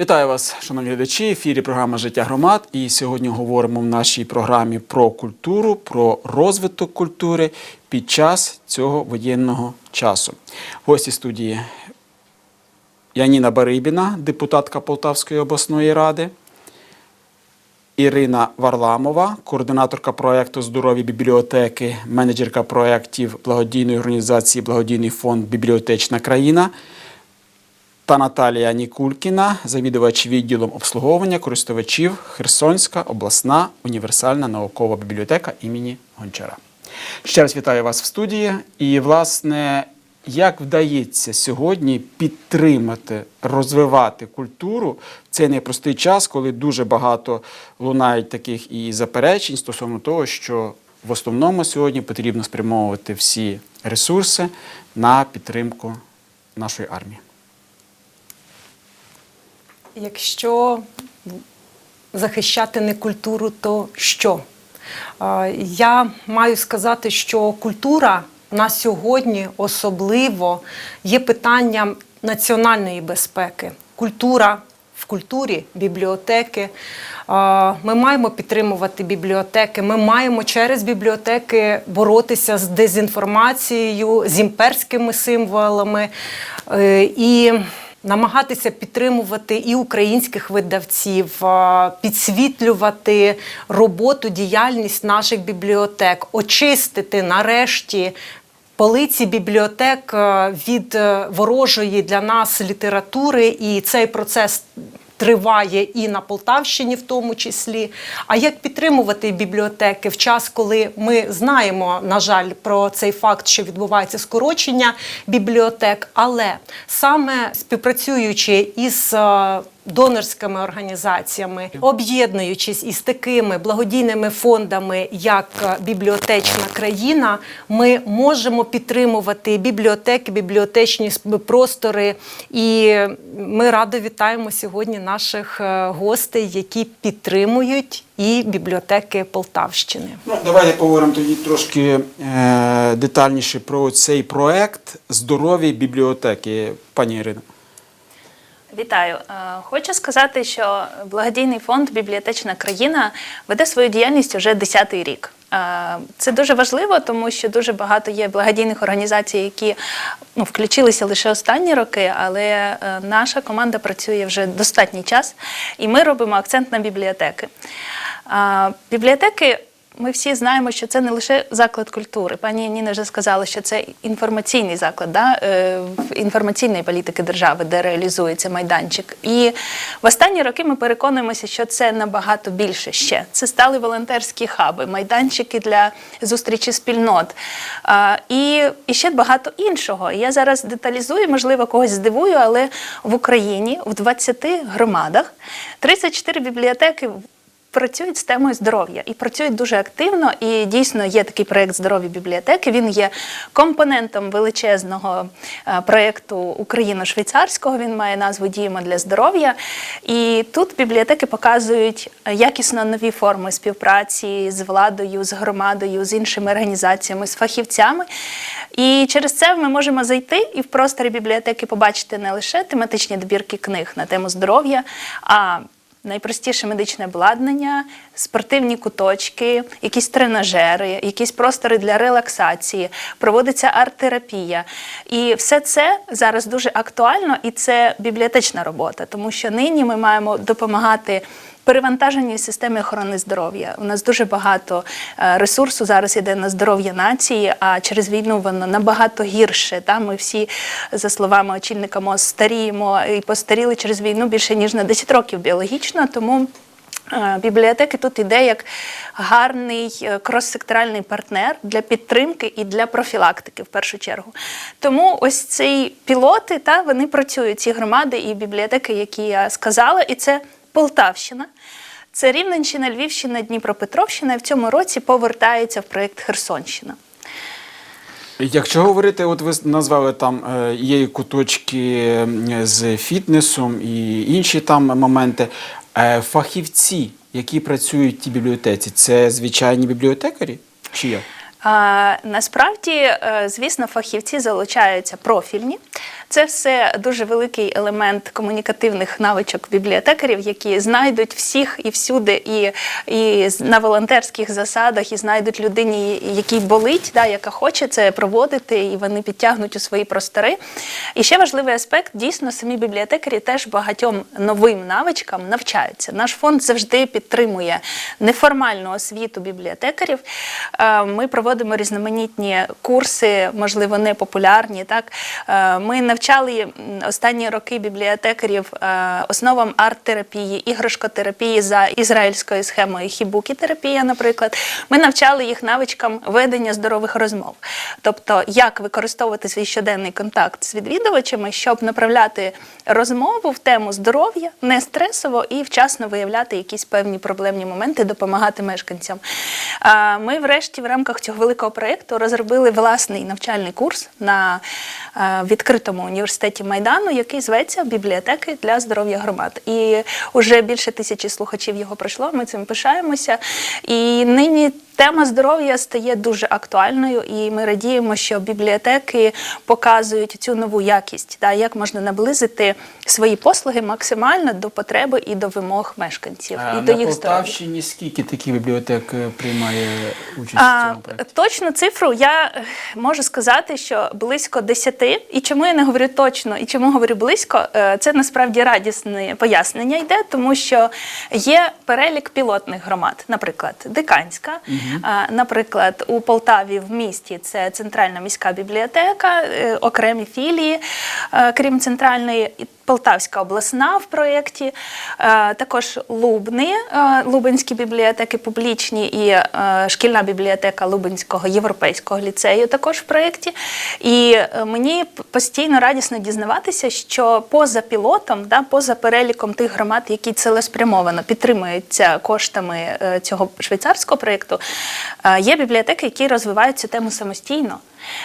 Вітаю вас, шановні глядачі. Ефірі програма Життя громад. І сьогодні говоримо в нашій програмі про культуру, про розвиток культури під час цього воєнного часу. Гості студії Яніна Барибіна, депутатка Полтавської обласної ради. Ірина Варламова, координаторка проєкту Здорові бібліотеки, менеджерка проєктів благодійної організації Благодійний фонд Бібліотечна країна та Наталія Нікулькіна, завідувач відділом обслуговування користувачів Херсонська обласна універсальна наукова бібліотека імені Гончара. Ще раз вітаю вас в студії. І, власне, як вдається сьогодні підтримати, розвивати культуру в цей непростий час, коли дуже багато лунають таких і заперечень стосовно того, що в основному сьогодні потрібно спрямовувати всі ресурси на підтримку нашої армії. Якщо захищати не культуру, то що? Я маю сказати, що культура на сьогодні особливо є питанням національної безпеки. Культура в культурі, бібліотеки. Ми маємо підтримувати бібліотеки. Ми маємо через бібліотеки боротися з дезінформацією, з імперськими символами. Е, І намагатися підтримувати і українських видавців, підсвітлювати роботу, діяльність наших бібліотек, очистити нарешті. Полиці бібліотек від е, ворожої для нас літератури, і цей процес триває і на Полтавщині, в тому числі. А як підтримувати бібліотеки в час, коли ми знаємо, на жаль, про цей факт, що відбувається скорочення бібліотек, але саме співпрацюючи із е, донорськими організаціями, об'єднуючись із такими благодійними фондами, як е, бібліотечна країна, ми можемо підтримувати бібліотеки, бібліотечні простори. І ми радо вітаємо сьогодні наших е, гостей, які підтримують і бібліотеки Полтавщини. Ну, давайте поговоримо тоді трошки е, детальніше про цей проект здорові бібліотеки, пані Ірино. Вітаю. Е, Хочу сказати, що благодійний фонд Бібліотечна країна веде свою діяльність уже 10-й рік. Е, Це дуже важливо, тому що дуже багато є благодійних організацій, які ну, включилися лише останні роки, але е, наша команда працює вже достатній час, і ми робимо акцент на бібліотеки. Бібліотеки ми всі знаємо, що це не лише заклад культури. Пані Ніна вже сказала, що це інформаційний заклад да, е, інформаційної політики держави, де реалізується майданчик. І в останні роки ми переконуємося, що це набагато більше ще. Це стали волонтерські хаби, майданчики для зустрічі спільнот. І, і ще багато іншого. Я зараз деталізую, можливо, когось здивую, але в Україні в 20 громадах 34 бібліотеки працюють з темою здоров'я і працюють дуже активно. І дійсно є такий проєкт здорові бібліотеки. Він є компонентом величезного е, проєкту Україно-швейцарського. Він має назву Діємо для здоров'я. І тут бібліотеки показують е, якісно нові форми співпраці з владою, з громадою, з іншими організаціями, з фахівцями. І через це ми можемо зайти і в просторі бібліотеки побачити не лише тематичні добірки книг на тему здоров'я, а найпростіше медичне обладнання, спортивні куточки, якісь тренажери, якісь простори для релаксації, проводиться арт-терапія. І все це зараз дуже актуально, і це бібліотечна робота, тому що нині ми маємо допомагати. Перевантаженій системі охорони здоров'я. У нас дуже багато е, ресурсу зараз іде на здоров'я нації, а через війну воно набагато гірше. Та? Ми всі, за словами очільника МОЗ, старіємо і постаріли через війну більше ніж на 10 років біологічно. Тому е, бібліотеки тут іде як гарний е, крос-секторальний партнер для підтримки і для профілактики в першу чергу. Тому ось ці пілоти, та вони працюють, ці громади і бібліотеки, які я сказала, і це Полтавщина. Це Рівненщина, Львівщина, Дніпропетровщина. І в цьому році повертається в проєкт Херсонщина. Якщо говорити, от ви назвали там е, є куточки з фітнесом і інші там моменти. Е, Фахівці, які працюють в тій бібліотеці, це звичайні бібліотекарі? Чи як? Насправді, е, звісно, фахівці залучаються профільні. Це все дуже великий елемент комунікативних навичок бібліотекарів, які знайдуть всіх і всюди, і, і на волонтерських засадах, і знайдуть людині, якій болить, да, яка хоче це проводити, і вони підтягнуть у свої простори. І ще важливий аспект: дійсно, самі бібліотекарі теж багатьом новим навичкам навчаються. Наш фонд завжди підтримує неформальну освіту бібліотекарів. Е, Ми проводимо різноманітні курси, можливо, не популярні. Так Е, ми навчали останні роки бібліотекарів е, основам арт-терапії, іграшкотерапії за ізраїльською схемою хібукі-терапія, наприклад. Ми навчали їх навичкам ведення здорових розмов, тобто як використовувати свій щоденний контакт з відвідувачами, щоб направляти розмову в тему здоров'я не стресово і вчасно виявляти якісь певні проблемні моменти, допомагати мешканцям. Ми, врешті, в рамках цього великого проєкту розробили власний навчальний курс на е, відкритому університеті Майдану, який зветься Бібліотеки для здоров'я громад. І вже більше тисячі слухачів його пройшло. Ми цим пишаємося. І нині тема здоров'я стає дуже актуальною, і ми радіємо, що бібліотеки показують цю нову якість, да, як можна наблизити свої послуги максимально до потреби і до вимог мешканців, А і до на їх. Полтавщині скільки таких бібліотек е, приймає участь в цьому проєкті? точну цифру я е, можу сказати, що близько 10. І чому я не говорю точно, і чому говорю близько, е, це насправді радісне пояснення йде, тому що є перелік пілотних громад, наприклад, Диканська, а, наприклад, у Полтаві в місті це центральна міська бібліотека, е, окремі філії, е, крім центральної. Полтавська обласна в проєкті, е, також Лубни, Лубенські бібліотеки публічні і шкільна бібліотека Лубенського європейського ліцею також в проєкті. І мені постійно радісно дізнаватися, що поза пілотом, да, поза переліком тих громад, які цілеспрямовано підтримуються коштами цього швейцарського проєкту, є бібліотеки, які розвивають цю тему самостійно.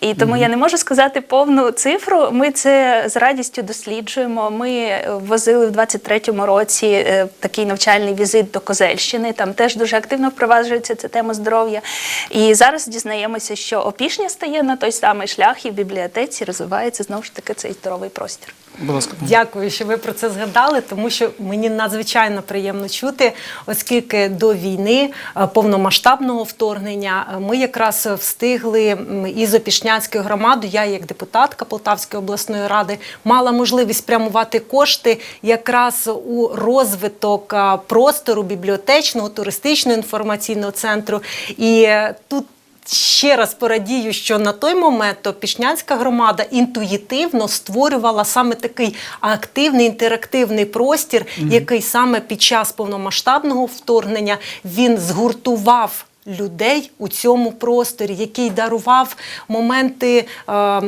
І тому я не можу сказати повну цифру. Ми це з радістю досліджуємо. Ми е, возили в 23-му році е, такий навчальний візит до Козельщини. Там теж дуже активно впроваджується ця тема здоров'я. І зараз дізнаємося, що опішня стає на той самий шлях, і в бібліотеці розвивається знову ж таки цей здоровий простір. Будь. Дякую, що ви про це згадали, тому що мені надзвичайно приємно чути, оскільки до війни е, повномасштабного вторгнення е, ми якраз встигли із Опішнянською громадою, я як депутатка Полтавської обласної ради мала можливість спрямувати кошти якраз у розвиток е, простору бібліотечного, туристичного інформаційного центру. І тут Ще раз порадію, що на той момент то Пішнянська громада інтуїтивно створювала саме такий активний інтерактивний простір, який саме під час повномасштабного вторгнення він згуртував. Людей у цьому просторі, який дарував моменти е,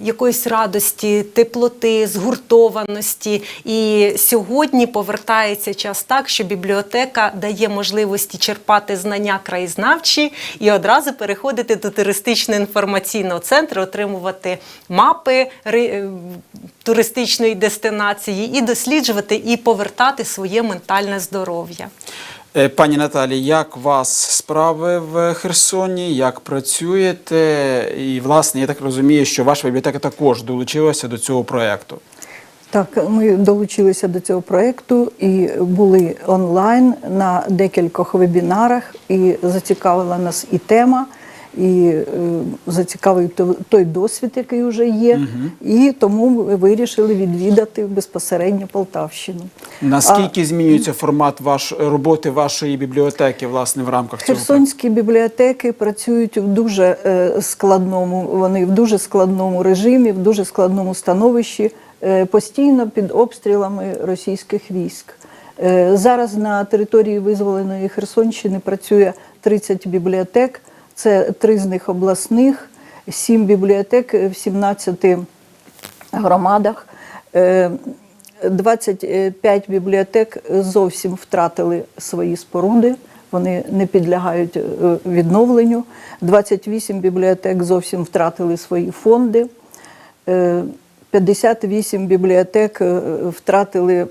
якоїсь радості, теплоти, згуртованості. І сьогодні повертається час так, що бібліотека дає можливості черпати знання краєзнавчі і одразу переходити до туристичного інформаційного центру, отримувати мапи е, туристичної дестинації і досліджувати і повертати своє ментальне здоров'я. Е, Пані Наталі, як вас справи в Херсоні? Як працюєте? І, власне, я так розумію, що ваша бібліотека також долучилася до цього проєкту. Так, ми долучилися до цього проєкту і були онлайн на декількох вебінарах, і зацікавила нас і тема, і е, зацікавив той досвід, який вже є. І тому ми вирішили відвідати безпосередньо Полтавщину. Наскільки змінюється формат ваш, роботи вашої бібліотеки власне в рамках цього? Херсонські бібліотеки працюють в дуже е, складному, вони в дуже складному режимі, в дуже складному становищі, е, постійно під обстрілами російських військ. Зараз на території визволеної Херсонщини працює 30 бібліотек, це три з них обласних, сім бібліотек в 17 громадах. Е, 25 бібліотек зовсім втратили свої споруди, вони не підлягають е, відновленню. 28 бібліотек зовсім втратили свої фонди. Е, 58 бібліотек е, втратили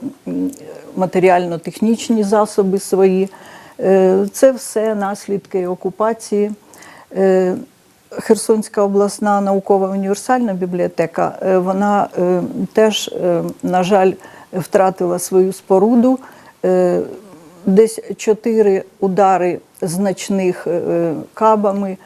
матеріально-технічні засоби свої. Е, Це все наслідки окупації. Е, Херсонська обласна наукова універсальна бібліотека, е, вона е, теж, на жаль, втратила свою споруду. Десь чотири удари значних кабами.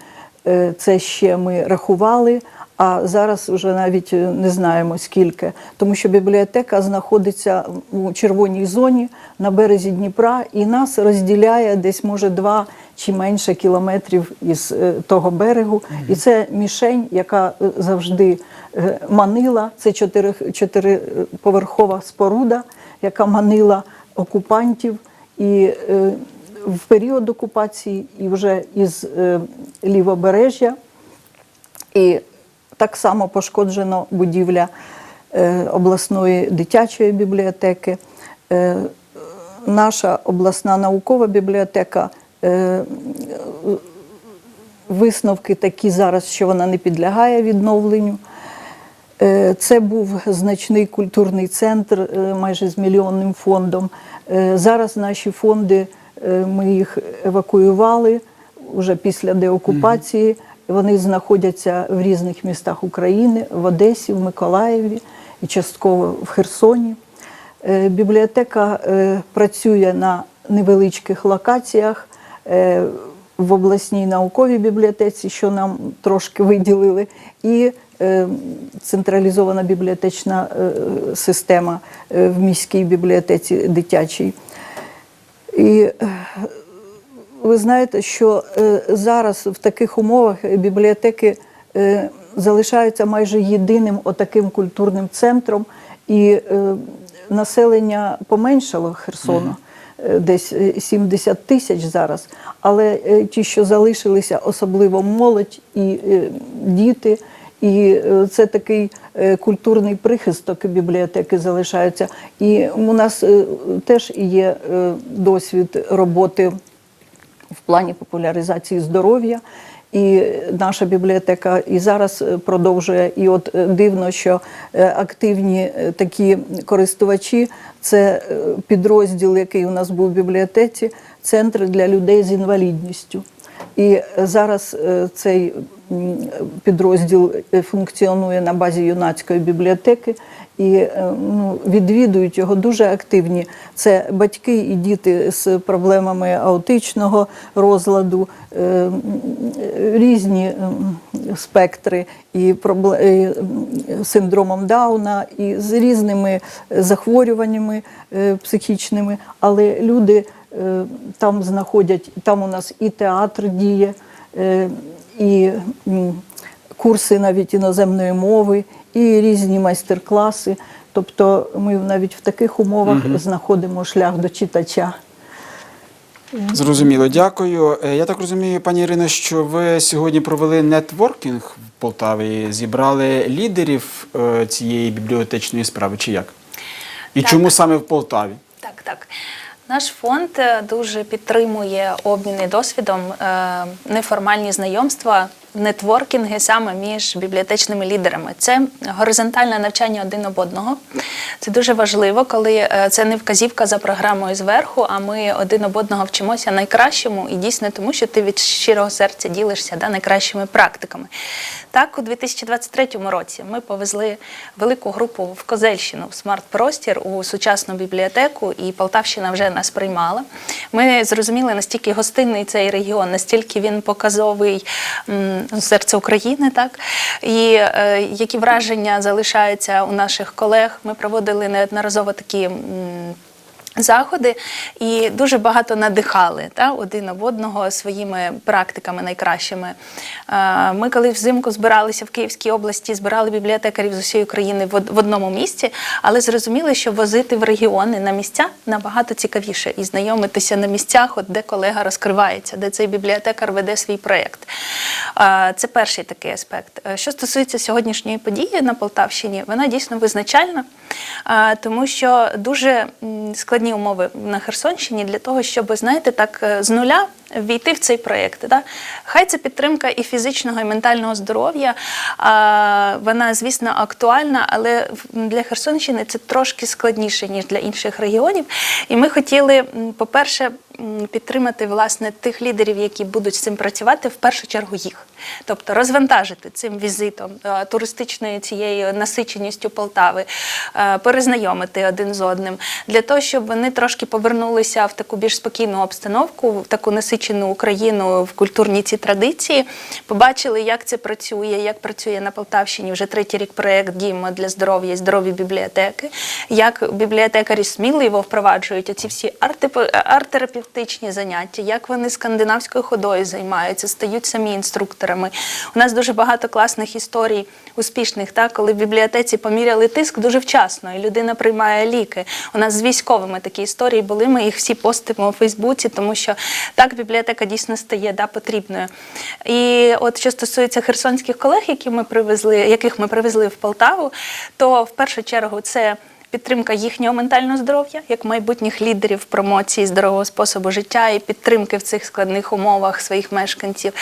Це ще ми рахували, а зараз вже навіть е, не знаємо скільки, тому що бібліотека знаходиться у червоній зоні на березі Дніпра, і нас розділяє десь може два чи менше кілометрів із е, того берегу. І це мішень, яка е, завжди манила. Це чотириповерхова споруда, яка манила окупантів. І в період окупації, і вже із е, лівобережжя. І так само пошкоджено будівля е, обласної дитячої бібліотеки. Е, наша обласна наукова бібліотека. е, Висновки такі зараз, що вона не підлягає відновленню. Це був значний культурний центр майже з мільйонним фондом. Зараз наші фонди, ми їх евакуювали вже після деокупації. Вони знаходяться в різних містах України, в Одесі, в Миколаєві і частково в Херсоні. Е, Бібліотека е, працює на невеличких локаціях. е, В обласній науковій бібліотеці, що нам трошки виділили, і централізована бібліотечна система в міській бібліотеці дитячій. І ви знаєте, що е, зараз в таких умовах бібліотеки е, залишаються майже єдиним отаким культурним центром, і е, населення поменшало Херсону. Десь е, 70 тисяч зараз, але ті, що залишилися, особливо молодь і діти, і це такий культурний прихисток бібліотеки залишаються. І у нас теж є досвід роботи в плані популяризації здоров'я. І наша бібліотека і зараз е, продовжує. І от е, дивно, що е, активні такі користувачі це підрозділ, який у нас був в бібліотеці, центр для людей з інвалідністю. І зараз цей підрозділ е, функціонує на базі юнацької бібліотеки і е, ну, відвідують його дуже активні. Це батьки і діти з проблемами аутичного розладу, е, різні спектри і синдромом Дауна, і з різними захворюваннями психічними, але люди там знаходять, там у нас і театр діє, і курси навіть іноземної мови, і різні майстер-класи. Тобто ми навіть в таких умовах знаходимо шлях до читача. Зрозуміло, дякую. Е, Я так розумію, пані Ірино, що ви сьогодні провели нетворкінг в Полтаві, зібрали лідерів е, цієї бібліотечної справи, чи як? І Так. чому саме в Полтаві? Так, так. Наш фонд е, дуже підтримує обміни досвідом, е, неформальні знайомства, нетворкінги саме між бібліотечними лідерами. Це горизонтальне навчання один об одного. Це дуже важливо, коли е, це не вказівка за програмою зверху, а ми один об одного вчимося найкращому і дійсно тому, що ти від щирого серця ділишся да, найкращими практиками. Так, у 2023 році ми повезли велику групу в Козельщину в смарт-простір у сучасну бібліотеку, і Полтавщина вже нас приймала. Ми зрозуміли, настільки гостинний цей регіон, настільки він показовий серце України, так і е, які враження залишаються у наших колег. Ми проводили неодноразово такі. Заходи і дуже багато надихали та, один об одного своїми практиками найкращими. Е, Ми, коли взимку збиралися в Київській області, збирали бібліотекарів з усієї України в одному місці, але зрозуміли, що возити в регіони на місця набагато цікавіше і знайомитися на місцях, от де колега розкривається, де цей бібліотекар веде свій проєкт. Е, Це перший такий аспект. Е, Що стосується сьогоднішньої події на Полтавщині, вона дійсно визначальна, тому що дуже м, складні умови на Херсонщині для того, щоб, знаєте, так е, з нуля війти в цей проєкт. Да? Хай це підтримка і фізичного, і ментального здоров'я. Вона, звісно, актуальна, але для Херсонщини це трошки складніше, ніж для інших регіонів. І ми хотіли, по-перше, підтримати власне тих лідерів, які будуть з цим працювати, в першу чергу їх. Тобто розвантажити цим візитом, е, туристичною цією насиченістю Полтави, е, перезнайомити один з одним, для того, щоб вони трошки повернулися в таку більш спокійну обстановку, в таку насичену Україну в культурні ці традиції, побачили, як це працює, як працює на Полтавщині вже третій рік проєкт Діємо для здоров'я здорові бібліотеки, як бібліотекарі сміливо впроваджують оці всі артипо- арт-терапевтичні заняття, як вони скандинавською ходою займаються, стають самі інструкторами. У нас дуже багато класних історій успішних, так, коли в бібліотеці поміряли тиск дуже вчасно, і людина приймає ліки. У нас з військовими такі історії були. Ми їх всі постимо у Фейсбуці, тому що так бібліотека дійсно стає да, потрібною. І от що стосується херсонських колег, які ми привезли, яких ми привезли в Полтаву, то в першу чергу це. Підтримка їхнього ментального здоров'я як майбутніх лідерів промоції здорового способу життя і підтримки в цих складних умовах своїх мешканців.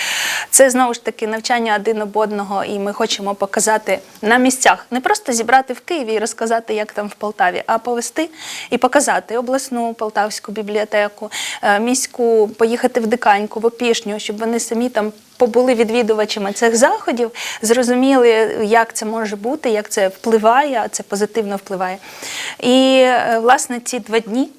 Це знову ж таки навчання один об одного, і ми хочемо показати на місцях, не просто зібрати в Києві і розказати, як там в Полтаві, а повести і показати обласну полтавську бібліотеку, е, міську, поїхати в Диканьку, в Опішню, щоб вони самі там побули відвідувачами цих заходів, зрозуміли, як це може бути, як це впливає, а це позитивно впливає. І е, власне ці два дні.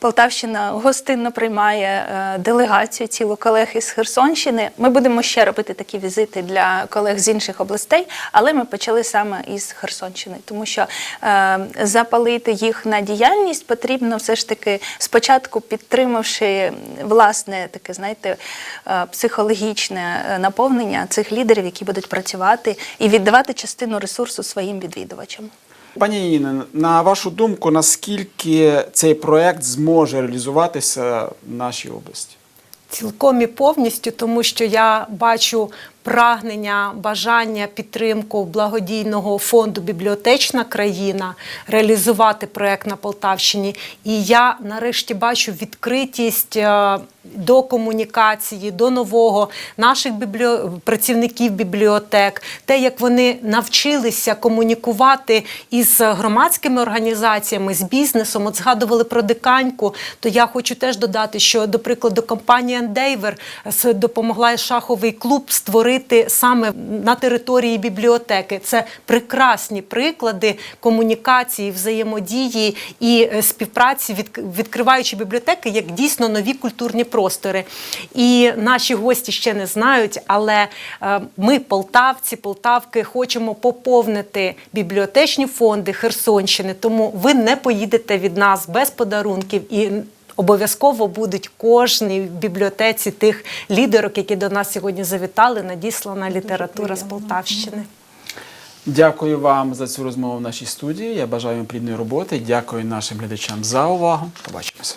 Полтавщина гостинно приймає е, делегацію цілу колег із Херсонщини. Ми будемо ще робити такі візити для колег з інших областей, але ми почали саме із Херсонщини, тому що е, запалити їх на діяльність потрібно все ж таки спочатку підтримавши власне таке, знаєте, е, психологічне наповнення цих лідерів, які будуть працювати і віддавати частину ресурсу своїм відвідувачам. Пані Інно, на вашу думку, наскільки цей проект зможе реалізуватися в нашій області? Цілком і повністю, тому що я бачу прагнення, бажання, підтримку благодійного фонду Бібліотечна країна реалізувати проект на Полтавщині. І я нарешті бачу відкритість е, до комунікації, до нового наших бібліо... працівників бібліотек, те, як вони навчилися комунікувати із громадськими організаціями, з бізнесом. От згадували про диканьку. То я хочу теж додати, що, до прикладу, компанія Ендейвер допомогла шаховий клуб створити саме на території бібліотеки. Це прекрасні приклади комунікації, взаємодії і е, співпраці, від- відкриваючи бібліотеки як дійсно нові культурні простори. І наші гості ще не знають, але е, ми, полтавці, полтавки, хочемо поповнити бібліотечні фонди Херсонщини. Тому ви не поїдете від нас без подарунків і. Обов'язково будуть кожній бібліотеці тих лідерок, які до нас сьогодні завітали, надіслана література з Полтавщини. Дякую вам за цю розмову в нашій студії. Я бажаю вам плідної роботи. Дякую нашим глядачам за увагу. Побачимося.